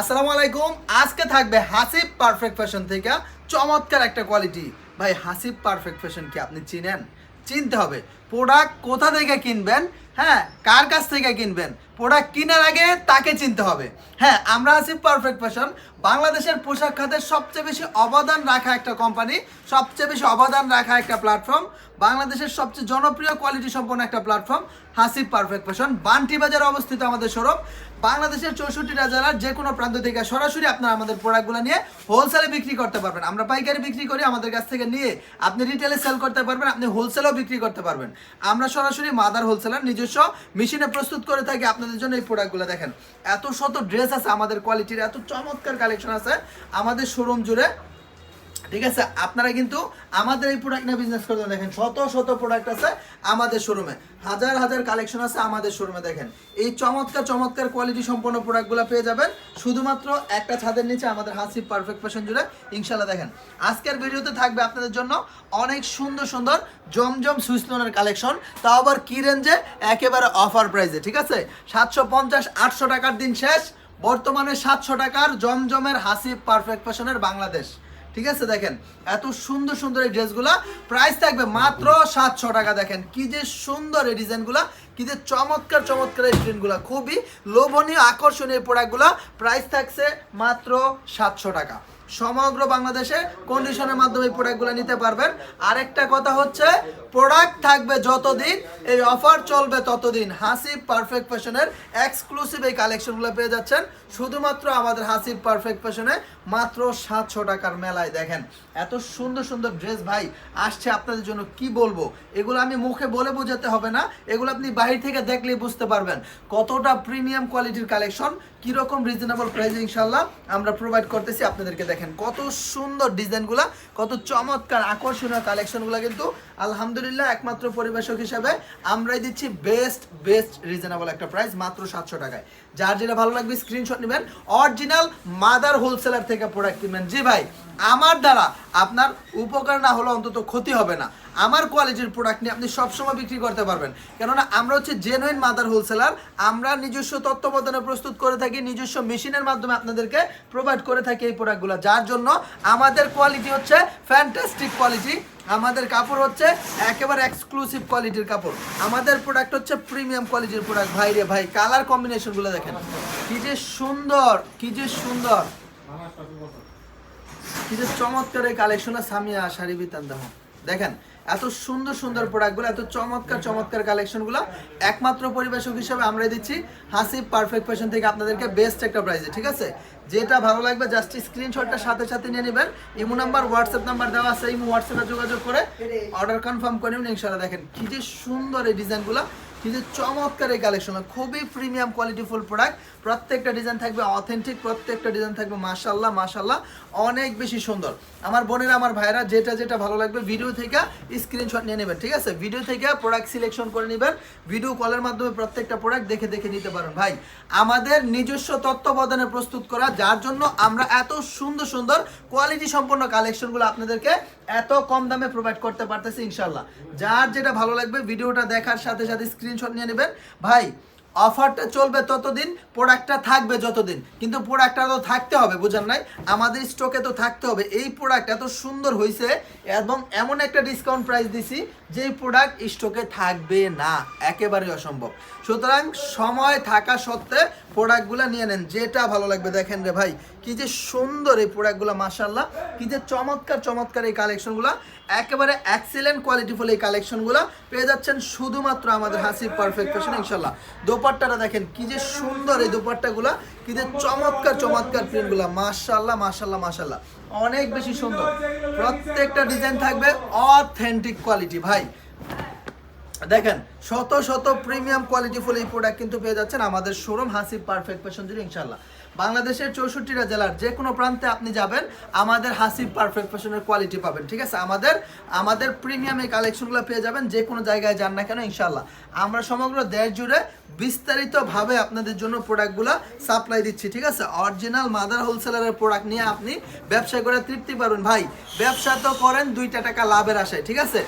আসসালামু আলাইকুম। আজকে থাকবে হাসিব পারফেক্ট ফ্যাশন থেকে চমৎকার একটা কোয়ালিটি ভাই, হাসিব পারফেক্ট ফ্যাশন কি আপনি চিনেন? চিনতে হবে। প্রোডাক্ট কোথা থেকে কিনবেন? হ্যাঁ কার কাছ থেকে কিনবেন? প্রোডাক্ট কেনার আগে তাকে চিনতে হবে। হ্যাঁ আমরা হাসিব পারফেক্ট ফ্যাশন বাংলাদেশের পোশাক খাতের সবচেয়ে বেশি অবদান রাখা একটা কোম্পানি সবচেয়ে বেশি অবদান রাখা একটা প্ল্যাটফর্ম বাংলাদেশের সবচেয়ে জনপ্রিয় কোয়ালিটি সম্পন্ন একটা platform Hasib perfect fashion Banti বাজারে অবস্থিত আমাদের শোরুম বাংলাদেশের চৌষট্টিটা জেলার যে কোনো প্রান্ত থেকে সরাসরি আপনারা আমাদের প্রোডাক্টগুলো নিয়ে হোলসেলে বিক্রি করতে পারবেন। আমরা পাইকারি বিক্রি করি, আমাদের কাছ থেকে নিয়ে আপনি রিটেলে সেল করতে পারবেন, আপনি হোলসেলেও বিক্রি করতে পারবেন। আমরা সরাসরি মাদার হোলসেলার নিজস্ব মেশিনে প্রস্তুত করে থাকি আপনাদের জন্য এই প্রোডাক্টগুলো দেখেন, এত শত ড্রেস আছে, আমাদের কোয়ালিটির এত চমৎকার কালেকশন আছে। আমাদের শোরুম জুড়ে ঠিক আছে, আপনারা কিন্তু আমাদের এই প্রোডাক্ট নিয়ে বিজনেস করতে দেখেন। শত শত প্রোডাক্ট আছে আমাদের শোরুমে হাজার হাজার কালেকশন আছে আমাদের শোরুমে দেখেন। এই চমৎকার চমৎকার কোয়ালিটি সম্পন্ন প্রোডাক্টগুলো পেয়ে যাবেন। শুধুমাত্র একটা ছাদের নিচে আমাদের হাসিব পারফেক্ট ফ্যাশন জুড়ে ইনশাল্লাহ দেখেন। আজকের ভিডিওতে থাকবে আপনাদের জন্য অনেক সুন্দর সুন্দর, জমজম সুইসলোনের কালেকশন তাও আবার কি রেঞ্জে একেবারে অফার প্রাইসে ঠিক আছে? সাতশো পঞ্চাশ, আটশো টাকার দিন শেষ। বর্তমানে সাতশো টাকার জমজমের হাসিব পারফেক্ট ফ্যাশনের বাংলাদেশ। ঠিক আছে, দেখেন, এত সুন্দর সুন্দর এই ড্রেসগুলা। প্রাইস থাকবে মাত্র সাতশো টাকা, দেখেন, কি যে সুন্দর এই ডিজাইনগুলা, কি যে চমৎকার চমৎকার এই ডিজাইনগুলা, খুবই লোভনীয়, আকর্ষণীয় প্রোডাক্টগুলা। প্রাইস থাকছে মাত্র সাতশো টাকা। সমগ্র বাংলাদেশে কন্ডিশনের মাধ্যমে প্রোডাক্টগুলো নিতে পারবেন। আরেকটা কথা হচ্ছে, প্রোডাক্ট থাকবে যতদিন, এই অফার চলবে ততদিন। হাসিব পারফেক্ট ফ্যাশনের এক্সক্লুসিভ এই কালেকশনগুলো পেয়ে যাচ্ছেন। শুধুমাত্র আমাদের হাসিব পারফেক্ট ফ্যাশনে মাত্র সাতশো টাকার মেলায় দেখেন। এত সুন্দর সুন্দর ড্রেস ভাই, আসছে আপনাদের জন্য কি বলব? এগুলো আমি মুখে বলে বোঝাতে হবে না, এগুলো আপনি বাহির থেকে দেখলেই বুঝতে পারবেন। কতটা প্রিমিয়াম কোয়ালিটির কালেকশন কীরকম রিজনেবল প্রাইস ইনশাল্লাহ আমরা প্রোভাইড করতেছি আপনাদেরকে দেখেন। কত সুন্দর ডিজাইনগুলা কত চমৎকার আকর্ষণীয় কালেকশনগুলো কিন্তু আলহামদুলিল্লাহ, একমাত্র পরিবেশক হিসাবে আমরাই দিচ্ছি বেস্ট বেস্ট রিজনেবল একটা প্রাইস মাত্র সাতশো টাকায়। যার যেটা ভালো লাগবে স্ক্রিনশট নেবেন। অরিজিনাল মাদার হোলসেলার থেকে প্রোডাক্ট কিনবেন। জি ভাই আমার দ্বারা আপনার উপকার না হলে অন্তত ক্ষতি হবে না। আমার কোয়ালিটির প্রোডাক্ট নিয়ে আপনি সবসময় বিক্রি করতে পারবেন। কেননা আমরা হচ্ছে জেনুইন মাদার হোলসেলার আমরা নিজস্ব তত্ত্বাবধানে প্রস্তুত করে থাকি, নিজস্ব মেশিনের মাধ্যমে আপনাদেরকে প্রোভাইড করে থাকি এই প্রোডাক্টগুলো যার জন্য আমাদের কোয়ালিটি হচ্ছে ফ্যান্টাস্টিক কোয়ালিটি আমাদের কাপড় হচ্ছে একেবারে এক্সক্লুসিভ কোয়ালিটির কাপড়। আমাদের প্রোডাক্ট হচ্ছে প্রিমিয়াম কোয়ালিটির প্রোডাক্ট ভাই রে ভাই কালার কম্বিনেশনগুলো দেখেন। কি যে সুন্দর, কি যে সুন্দর। কি চমৎকার এই কালেকশন সামিয়া শাড়ি বিতান দেখেন এত সুন্দর সুন্দর প্রোডাক্টগুলো এত চমৎকার চমৎকার কালেকশনগুলো একমাত্র পরিবেশক হিসেবে আমরা দিচ্ছি। হাসিব পারফেক্ট ফ্যাশন থেকে আপনাদেরকে বেস্ট একটা প্রাইসে ঠিক আছে? যেটা ভালো লাগবে জাস্ট স্ক্রিনশটটা সাথে সাথে নিয়ে নেবেন। ইমো নাম্বার হোয়াটসঅ্যাপ নাম্বার দেওয়া আছে ইমো হোয়াটসঅ্যাপে যোগাযোগ করে অর্ডার কনফার্ম করে নেবেন ইনশাআল্লাহ দেখেন কি যে সুন্দর এই ডিজাইনগুলো কি যে চমৎকার এই কালেকশন খুবই প্রিমিয়াম কোয়ালিটিফুল প্রোডাক্ট প্রত্যেকটা ডিজাইন থাকবে অথেন্টিক প্রত্যেকটা ডিজাইন থাকবে মাশাল্লাহ মাশাল্লাহ অনেক বেশি সুন্দর। আমার বোনেরা, আমার ভাইরা যেটা যেটা ভালো লাগবে ভিডিও থেকে স্ক্রিনশট নিয়ে নেবেন, ঠিক আছে? ভিডিও থেকে প্রোডাক্ট সিলেকশন করে নেবেন। ভিডিও কলের মাধ্যমে প্রত্যেকটা প্রোডাক্ট দেখে দেখে নিতে পারেন। ভাই, আমাদের নিজস্ব তত্ত্বাবধানে প্রস্তুত করা, যার জন্য আমরা এত সুন্দর সুন্দর কোয়ালিটি সম্পন্ন কালেকশনগুলো আপনাদেরকে এত কম দামে প্রোভাইড করতে পারতেছি ইনশাল্লাহ যার যেটা ভালো লাগবে ভিডিওটা দেখার সাথে সাথে স্ক্রিনশট নিয়ে নেবেন। ভাই অফারটা চলবে ততদিন প্রোডাক্টটা থাকবে যতদিন। কিন্তু প্রোডাক্টটা তো থাকতে হবে, বুঝেন নাই? আমাদের স্টকে তো থাকতে হবে। এই প্রোডাক্ট এত সুন্দর হয়েছে এবং এমন একটা ডিসকাউন্ট প্রাইস দিছি যে প্রোডাক্ট স্টকে থাকবে না। একেবারেই অসম্ভব। সুতরাং সময় থাকা সত্ত্বে প্রোডাক্টগুলো নিয়ে নেন, যেটা ভালো লাগবে। দেখেন রে ভাই, কি যে সুন্দর এই প্রোডাক্টগুলো মাসাল্লাহ কি যে চমৎকার চমৎকার এই কালেকশনগুলো একেবারে এক্সিলেন্ট কোয়ালিটিফুল এই কালেকশনগুলো পেয়ে যাচ্ছেন শুধুমাত্র আমাদের হাসি পারফেক্ট ফ্যাশন ইনশাল্লাহ দোপাট্টাটা দেখেন, কি যে সুন্দর এই দোপাট্টাগুলো, কি যে চমৎকার চমৎকার প্রিন্টগুলো মাশাল্লাহ মাশাল্লাহ মাশাল্লাহ অনেক বেশি সুন্দর। প্রত্যেকটা ডিজাইন থাকবে অথেন্টিক কোয়ালিটি ভাই। দেখেন, শত শত প্রিমিয়াম কোয়ালিটি ফুল এই প্রোডাক্ট কিন্তু পেয়ে যাচ্ছেন আমাদের শোরুম হাসি পারফেক্ট পেশন জুড়ে ইনশাল্লাহ বাংলাদেশের চৌষট্টিটা জেলার যে কোনো প্রান্তে আপনি যাবেন, আমাদের হাসিব পারফেক্ট ফ্যাশনের কোয়ালিটি পাবেন, ঠিক আছে? আমাদের আমাদের প্রিমিয়াম এই কালেকশনগুলো পেয়ে যাবেন, যে কোনো জায়গায় যান না কেন ইনশাল্লাহ আমরা সমগ্র দেশ জুড়ে বিস্তারিতভাবে আপনাদের জন্য প্রোডাক্টগুলো সাপ্লাই দিচ্ছি, ঠিক আছে? অরিজিনাল মাদার হোলসেলারের প্রোডাক্ট নিয়ে আপনি ব্যবসা করে তৃপ্তি পাবেন। ভাই, ব্যবসা তো করেন, দুইটা টাকা লাভের আশায়, ঠিক আছে?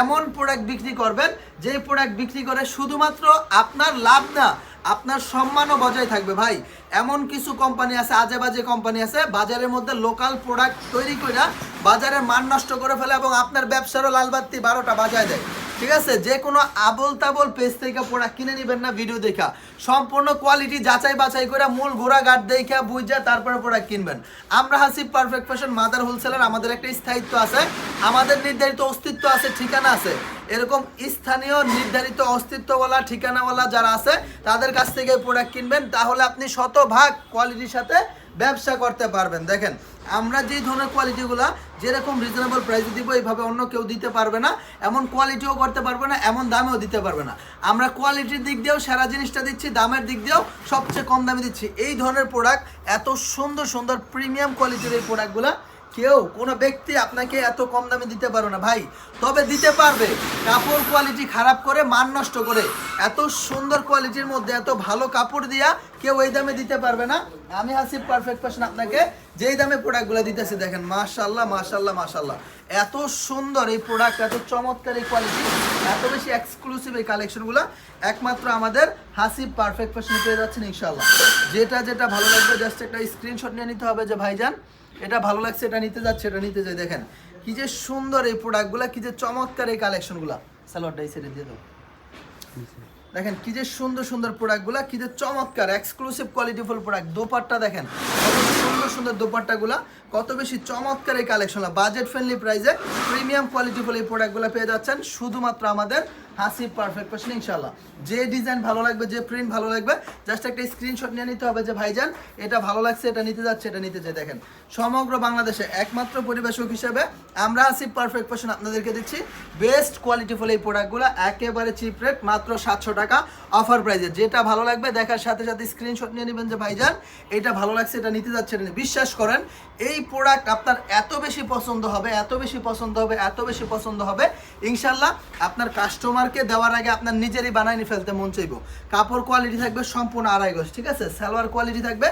এমন প্রোডাক্ট বিক্রি করবেন যে প্রোডাক্ট বিক্রি করে শুধুমাত্র আপনার লাভ না আপনার সম্মানও বজায় থাকবে ভাই। এমন কিছু কোম্পানি আছে আজে বাজে কোম্পানি আছে, বাজারের মধ্যে লোকাল প্রোডাক্ট তৈরি করে বাজারের মান নষ্ট করে ফেলে এবং আপনার ব্যবসারও লালবাত্তি বারোটা বাজায় দেয়। ঠিক আছে? যে কোনো আবল তাবল পেজ থেকে প্রোডাক্ট কিনে নেবেন না ভিডিও দেখা। সম্পূর্ণ কোয়ালিটি যাচাই বাছাই করে মূল ঘোড়া গাট দেখা বুঝা তারপরে প্রোডাক্ট কিনবেন। আমরা Hasib perfect fashion mother wholesaler আমাদের একটা স্থায়িত্ব আছে। আমাদের নির্ধারিত অস্তিত্ব আছে, ঠিকানা আছে। এরকম স্থানীয় নির্ধারিত অস্তিত্বওয়ালা, ঠিকানাওয়ালা যারা আছে, তাদের কাছ থেকে প্রোডাক্ট কিনবেন। তাহলে আপনি শতভাগ কোয়ালিটির সাথে ব্যবসা করতে পারবেন। দেখেন, আমরা যেই ধরনের কোয়ালিটিগুলো যেরকম রিজনেবল প্রাইসে দিব, এইভাবে অন্য কেউ দিতে পারবে না। এমন কোয়ালিটিও করতে পারবে না, এমন দামেও দিতে পারবে না। আমরা কোয়ালিটির দিক দিয়েও, সেরা জিনিসটা দিচ্ছি, দামের দিক দিয়েও সবচেয়ে কম দামে দিচ্ছি। এই ধরনের প্রোডাক্ট এত সুন্দর সুন্দর প্রিমিয়াম কোয়ালিটির এই প্রোডাক্টগুলো কেউ কোনো ব্যক্তি আপনাকে এত কম দামে দিতে পারবে না। ভাই, তবে দিতে পারবে। কাপড় কোয়ালিটি খারাপ করে, মান নষ্ট করে। এত সুন্দর কোয়ালিটির মধ্যে, এত ভালো কাপড় দিয়া কেউ এই দামে দিতে পারবে না। আমি হাসিব পারফেক্ট ফ্যাশন আপনাকে। যেই দামে প্রোডাক্টগুলো দিতেছি, দেখেন মাশাল্লাহ মাশাল্লাহ মাশাল্লাহ এত সুন্দর এই প্রোডাক্ট এত চমৎকার এই কোয়ালিটি এত বেশি এক্সক্লুসিভ এই কালেকশনগুলো একমাত্র আমাদের হাসিব পারফেক্ট ফ্যাশনে পেয়ে যাচ্ছেন ইনশাল্লাহ যেটা যেটা ভালো লাগবে জাস্ট একটা স্ক্রিনশট নিয়ে নিতে হবে যে, ভাইজান এটা ভালো লাগছে, এটা নিতে যাচ্ছে, এটা নিতে যাই। দেখেন, কি যে সুন্দর এই প্রোডাক্টগুলো কি যে চমৎকার এই কালেকশনগুলো সালোয়ারটা এই সাইডে দিয়ে দাও। দেখেন, কি যে সুন্দর সুন্দর প্রোডাক্টগুলো কি যে চমৎকার এক্সক্লুসিভ কোয়ালিটিফুল প্রোডাক্ট দোপাট্টা দেখেন, কত সুন্দর সুন্দর দোপাট্টাগুলো কত বেশি চমৎকার এই কালেকশনগুলো বাজেট ফ্রেন্ডলি প্রাইসে প্রিমিয়াম কোয়ালিটিফুল এই প্রোডাক্টগুলো পেয়ে যাচ্ছেন। শুধুমাত্র আমাদের হাসি পারফেক্ট ফ্যাশন ইনশাল্লাহ যে ডিজাইন ভালো লাগবে, যে প্রিন্ট ভালো লাগবে জাস্ট একটা স্ক্রিনশট নিয়ে নিতে হবে যে, ভাইজান, এটা ভালো লাগছে, এটা নিতে যাচ্ছে, এটা নিতে চাই। দেখেন, সমগ্র বাংলাদেশে একমাত্র পরিবেশক হিসেবে আমরা হাসি পারফেক্ট ফ্যাশন আপনাদেরকে দিচ্ছি। বেস্ট কোয়ালিটিফুল এই প্রোডাক্টগুলো একেবারে চিপ রেট মাত্র সাতশো টাকা অফার প্রাইসে যেটা ভালো লাগবে, দেখার সাথে সাথে স্ক্রিনশট নিয়ে নেবেন যে, ভাইজান, এটা ভালো লাগছে, এটা নিতে যাচ্ছে, এটা বিশ্বাস করেন, এই প্রোডাক্ট আপনার এত বেশি পছন্দ হবে, এত বেশি পছন্দ হবে, এত বেশি পছন্দ হবে, ইনশাল্লাহ আপনার কাস্টমারকে দেওয়ার আগে আপনার নিজেরই বানাই নিয়ে ফেলতে মন চাইব। কাপড় কোয়ালিটি থাকবে সম্পূর্ণ আড়াই গজ, ঠিক আছে? সালোয়ার কোয়ালিটি থাকবে,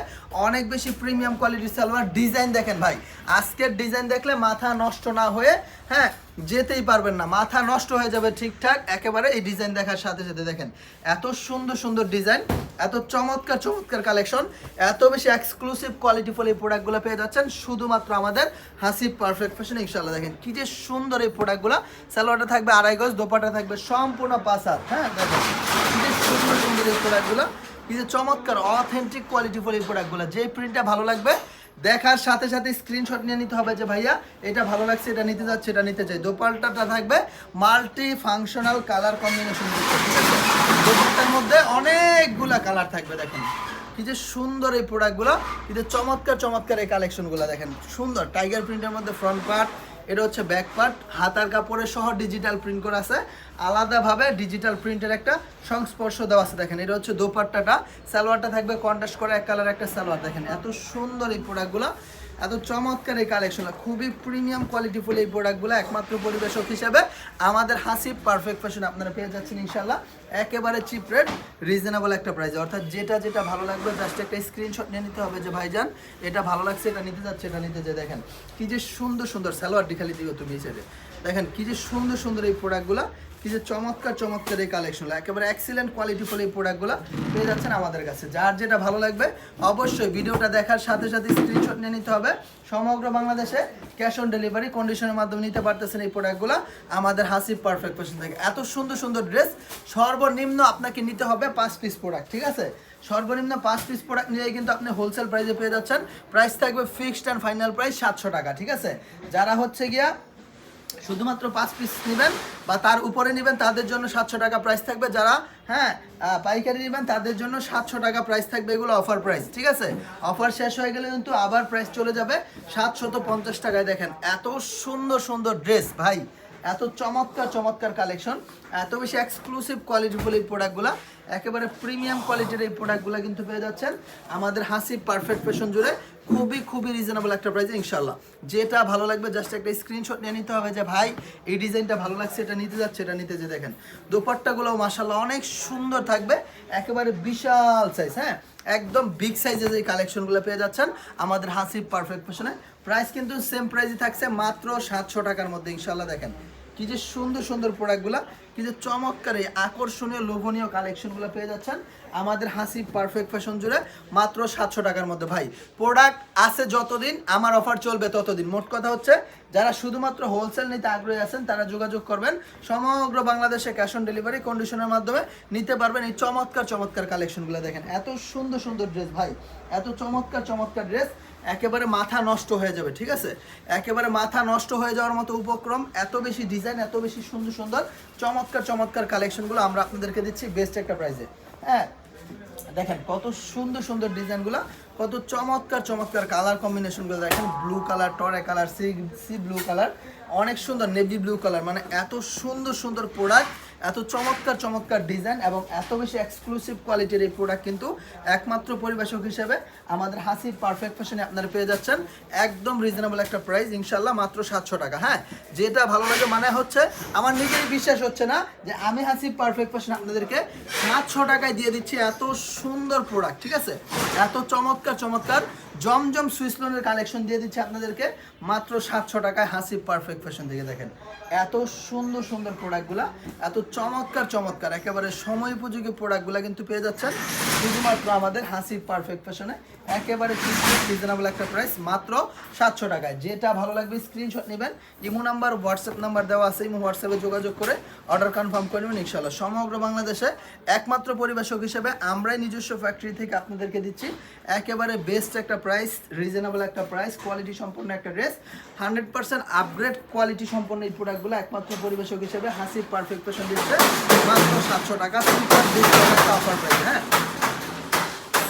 অনেক বেশি প্রিমিয়াম কোয়ালিটির সালোয়ার ডিজাইন দেখেন ভাই। আজকের ডিজাইন দেখলে মাথা নষ্ট না হয়ে হ্যাঁ যেতেই পারবেন না। মাথা নষ্ট হয়ে যাবে ঠিকঠাক। একেবারে এই ডিজাইন দেখার সাথে সাথে দেখেন, এত সুন্দর সুন্দর ডিজাইন এত চমৎকার চমৎকার কালেকশন এত বেশি এক্সক্লুসিভ কোয়ালিটিফুল এই প্রোডাক্টগুলো পেয়ে যাচ্ছেন। শুধুমাত্র আমাদের হাসি পারফেক্ট ফ্যাশন ইনশাল্লাহ দেখেন, কি যে সুন্দর এই প্রোডাক্টগুলো সালোয়ারটা থাকবে আড়াই গজ দোপাটা থাকবে সম্পূর্ণ পাঁচ হাত। হ্যাঁ দেখেন যে সুন্দর সুন্দর এই প্রোডাক্টগুলো কি যে চমৎকার অথেন্টিক কোয়ালিটিফুল এই প্রোডাক্টগুলো যে প্রিন্টটা ভালো লাগবে দেখার সাথে সাথে স্ক্রিনশট নিয়ে নিতে হবে যে ভাইয়া, এটা ভালো লাগছে, এটা নিতে যাচ্ছে, এটা নিতে চাই। দোপালটাটা থাকবে মাল্টি ফাংশনাল কালার কম্বিনেশন দোপালটার মধ্যে অনেকগুলা কালার থাকবে, দেখেন। কি যে সুন্দর এই প্রোডাক্টগুলো কি যে চমৎকার চমৎকার এই কালেকশনগুলো দেখেন। সুন্দর। টাইগার প্রিন্টের মধ্যে ফ্রন্ট পার্ট এটা হচ্ছে ব্যাক পার্ট হাতার কাপড়ের সহ ডিজিটাল প্রিন্ট করা আছে। আলাদাভাবে ডিজিটাল প্রিন্টের একটা সংস্পর্শ দেওয়া আছে, দেখেন। এটা হচ্ছে দোপাট্টাটা। সালোয়ারটা থাকবে কন্ট্রাস্ট করা এক কালার একটা সালোয়ার। দেখেন, এত সুন্দর এই প্রোডাক্টগুলো এত চমৎকার এই কালেকশন খুবই প্রিমিয়াম কোয়ালিটিফুল এই প্রোডাক্টগুলো একমাত্র পরিবেশক হিসাবে। আমাদের হাসি পারফেক্ট ফ্যাশন আপনারা পেয়ে যাচ্ছেন ইনশাল্লাহ একেবারে চিপ রেট রিজনেবল একটা প্রাইস অর্থাৎ যেটা যেটা ভালো লাগবে জাস্ট একটা স্ক্রিনশট নিয়ে নিতে হবে যে, ভাইজান, এটা ভালো লাগছে, এটা নিতে যাচ্ছে, এটা নিতে যে দেখেন, কি যে সুন্দর সুন্দর স্যালোয়ারটি খালি দিও তুমি হিসেবে দেখেন কি যে সুন্দর সুন্দর এই প্রোডাক্টগুলো কি যে চমৎকার চমৎকার এই কালেকশনগুলো একেবারে এক্সিলেন্ট কোয়ালিটিফুল এই প্রোডাক্টগুলো পেয়ে যাচ্ছেন আমাদের কাছে। যার যেটা ভালো লাগবে, অবশ্যই ভিডিওটা দেখার সাথে সাথে স্ক্রিনশট নিয়ে নিতে হবে। সমগ্র বাংলাদেশে ক্যাশ অন ডেলিভারি কন্ডিশনের মাধ্যমে নিতে পারতেছেন এই প্রোডাক্টগুলো আমাদের হাসিব পারফেক্ট ফ্যাশন থেকে। এত সুন্দর সুন্দর ড্রেস সর্বনিম্ন আপনাকে নিতে হবে পাঁচ পিস প্রোডাক্ট ঠিক আছে? সর্বনিম্ন পাঁচ পিস প্রোডাক্ট নিয়ে কিন্তু আপনি হোলসেল প্রাইসে পেয়ে যাচ্ছেন। প্রাইস থাকবে ফিক্সড অ্যান্ড ফাইনাল প্রাইস সাতশো টাকা, ঠিক আছে? যারা হচ্ছে গিয়া শুধুমাত্র পাঁচ পিস নেবেন বা তার উপরে নেবেন তাদের জন্য সাতশো টাকা প্রাইস থাকবে। যারা হ্যাঁ পাইকারি নেবেন, তাদের জন্য সাতশো টাকা প্রাইস থাকবে এগুলো অফার প্রাইস ঠিক আছে? অফার শেষ হয়ে গেলে কিন্তু আবার প্রাইস চলে যাবে। সাতশত পঞ্চাশ টাকায় দেখেন, এত সুন্দর সুন্দর ড্রেস ভাই। এত চমৎকার চমৎকার কালেকশন এত বেশি এক্সক্লুসিভ কোয়ালিটিফুল এই প্রোডাক্টগুলো একেবারে প্রিমিয়াম কোয়ালিটির এই প্রোডাক্টগুলো কিন্তু পেয়ে যাচ্ছেন আমাদের হাসি পারফেক্ট ফ্যাশন জুড়ে। খুবই খুবই রিজনেবল একটা প্রাইসে ইনশাল্লাহ যেটা ভালো লাগবে জাস্ট একটা স্ক্রিনশট নিয়ে নিতে হবে যে, ভাই, এই ডিজাইনটা ভালো লাগছে, এটা নিতে যাচ্ছে, এটা নিতে যে, দেখেন। দোপাট্টাগুলো মাসাল্লাহ অনেক সুন্দর থাকবে, একেবারে বিশাল সাইজ হ্যাঁ? একদম বিগ সাইজের এই কালেকশনগুলো পেয়ে যাচ্ছেন আমাদের হাসি পারফেক্ট ফ্যাশনে প্রাইস কিন্তু সেম প্রাইসই থাকছে মাত্র সাতশো টাকার মধ্যে ইনশাল্লাহ দেখেন। কি যে সুন্দর সুন্দর প্রোডাক্টগুলো কি যে চমৎকার এই আকর্ষণীয়, লোভনীয় কালেকশনগুলো পেয়ে যাচ্ছেন আমাদের হাসি পারফেক্ট ফ্যাশন জুড়ে মাত্র সাতশো টাকার মধ্যে। ভাই প্রোডাক্ট আছে যতদিন, আমার অফার চলবে ততদিন। মোট কথা হচ্ছে, যারা শুধুমাত্র হোলসেল নিতে আগ্রহী আছেন, তারা যোগাযোগ করবেন সমগ্র বাংলাদেশে ক্যাশ অন ডেলিভারি কন্ডিশনের মাধ্যমে নিতে পারবেন এই চমৎকার চমৎকার কালেকশনগুলো দেখেন, এত সুন্দর সুন্দর ড্রেস ভাই, এত চমৎকার চমৎকার ড্রেস একেবারে মাথা নষ্ট হয়ে যাবে, ঠিক আছে? একেবারে মাথা নষ্ট হয়ে যাওয়ার মতো উপক্রম, এত বেশি ডিজাইন এত বেশি সুন্দর সুন্দর, চমৎকার চমৎকার কালেকশনগুলো আমরা আপনাদেরকে দিচ্ছি বেস্ট একটা প্রাইসে হ্যাঁ? দেখেন, কত সুন্দর সুন্দর ডিজাইনগুলো কত চমৎকার চমৎকার কালার কম্বিনেশনগুলো দেখেন ব্লু কালার টরে colour sea sea blue colour অনেক সুন্দর নেভি ব্লু কালার মানে এত সুন্দর সুন্দর প্রোডাক্ট এত চমৎকার চমৎকার ডিজাইন এবং এত বেশি এক্সক্লুসিভ কোয়ালিটির এই প্রোডাক্ট কিন্তু একমাত্র পরিবেশক হিসেবে আমাদের হাসির পারফেক্ট ফ্যাশনে আপনারা পেয়ে যাচ্ছেন। একদম রিজনেবল একটা প্রাইস ইনশাল্লাহ মাত্র সাতশো টাকা। হ্যাঁ যেটা ভালো লাগে মানে হচ্ছে আমার নিজেরই বিশ্বাস হচ্ছে না যে আমি হাসি পারফেক্ট ফ্যাশন আপনাদেরকে সাতশো টাকায় দিয়ে দিচ্ছি এত সুন্দর প্রোডাক্ট ঠিক আছে? এত চমৎকার চমৎকার জমজম সুইস কালেকশন দিয়ে দিচ্ছি আপনাদেরকে মাত্র সাতশো টাকায় হাসি পারফেক্ট ফ্যাশন থেকে দেখেন। এত সুন্দর সুন্দর প্রোডাক্টগুলা এত চমৎকার চমৎকার। একেবারে সময় উপযোগী প্রোডাক্টগুলো কিন্তু পেয়ে যাচ্ছেন। শুধুমাত্র আমাদের হাসি পারফেক্ট ফ্যাশনে একেবারে রিজনেবল একটা প্রাইস মাত্র সাতশো টাকায়। যেটা ভালো লাগবে স্ক্রিনশট নেবেন। ইমো নাম্বার হোয়াটসঅ্যাপ নাম্বার দেওয়া আছে। ইমো হোয়াটসঅ্যাপে যোগাযোগ করে অর্ডার কনফার্ম করে নেবেন ইনশাল্লাহ সমগ্র বাংলাদেশে একমাত্র পরিবেশক হিসেবে আমরাই নিজস্ব ফ্যাক্টরি থেকে আপনাদেরকে দিচ্ছি। একেবারে বেস্ট একটা প্রাইস রিজনেবল একটা প্রাইস কোয়ালিটি সম্পন্ন একটা dress hundred percent upgrade quality সম্পন্ন এই প্রোডাক্টগুলো একমাত্র পরিবেশক হিসেবে হাসি পারফেক্ট দিচ্ছে মাত্র সাতশো টাকা। সুপার ডিসকাউন্ট একটা অফার প্রাইস হ্যাঁ?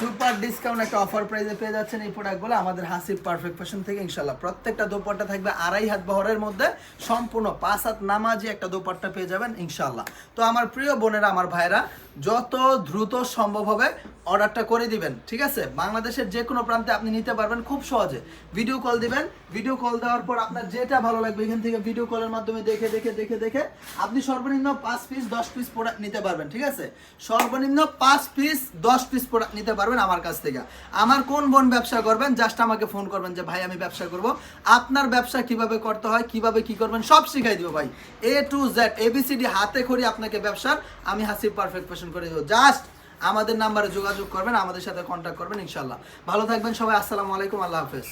সুপার ডিসকাউন্ট একটা অফার প্রাইসে পেয়ে যাচ্ছেন এই প্রোডাক্টগুলো আমাদের হাসিব পারফেক্ট ফ্যাশন থেকে ইনশাল্লাহ প্রত্যেকটা দোপাট্টা থাকবে আড়াই হাত বহরের মধ্যে। সম্পূর্ণ পাঁচ হাত নামাজি একটা দোপাট্টা পেয়ে যাবেন ইনশাল্লাহ তো আমার প্রিয় বোনেরা, আমার ভাইরা যত দ্রুত সম্ভব হবে অর্ডারটা করে দিবেন, ঠিক আছে? বাংলাদেশের যে কোনো প্রান্তে আপনি নিতে পারবেন খুব সহজে। ভিডিও কল দিবেন ভিডিও কল দেওয়ার পর আপনার যেটা ভালো লাগবে, এখান থেকে ভিডিও কলের মাধ্যমে দেখে দেখে দেখে দেখে আপনি সর্বনিম্ন পাঁচ পিস দশ পিস প্রোডাক্ট নিতে পারবেন, ঠিক আছে? সর্বনিম্ন পাঁচ পিস দশ পিস প্রোডাক্ট নিতে পারবেন। আমার কাছ থেকে। আমার কোন বোন ব্যবসা করবেন? জাস্ট আমাকে ফোন করবেন যে, ভাই, আমি ব্যবসা করব। আপনার ব্যবসা কীভাবে করতে হয়, কীভাবে কি করবেন, সব শিখাই দিব ভাই। এ টু জেড এবিসিডি হাতে খড়ি আপনাকে ব্যবসার। আমি হাসি পারফেক্ট পেশন করে দেবো। জাস্ট আমাদের নাম্বারে যোগাযোগ করবেন, আমাদের সাথে কন্ট্যাক্ট করবেন ইনশাল্লাহ ভালো থাকবেন সবাই, আসসালামু আলাইকুম, আল্লাহ হাফেজ।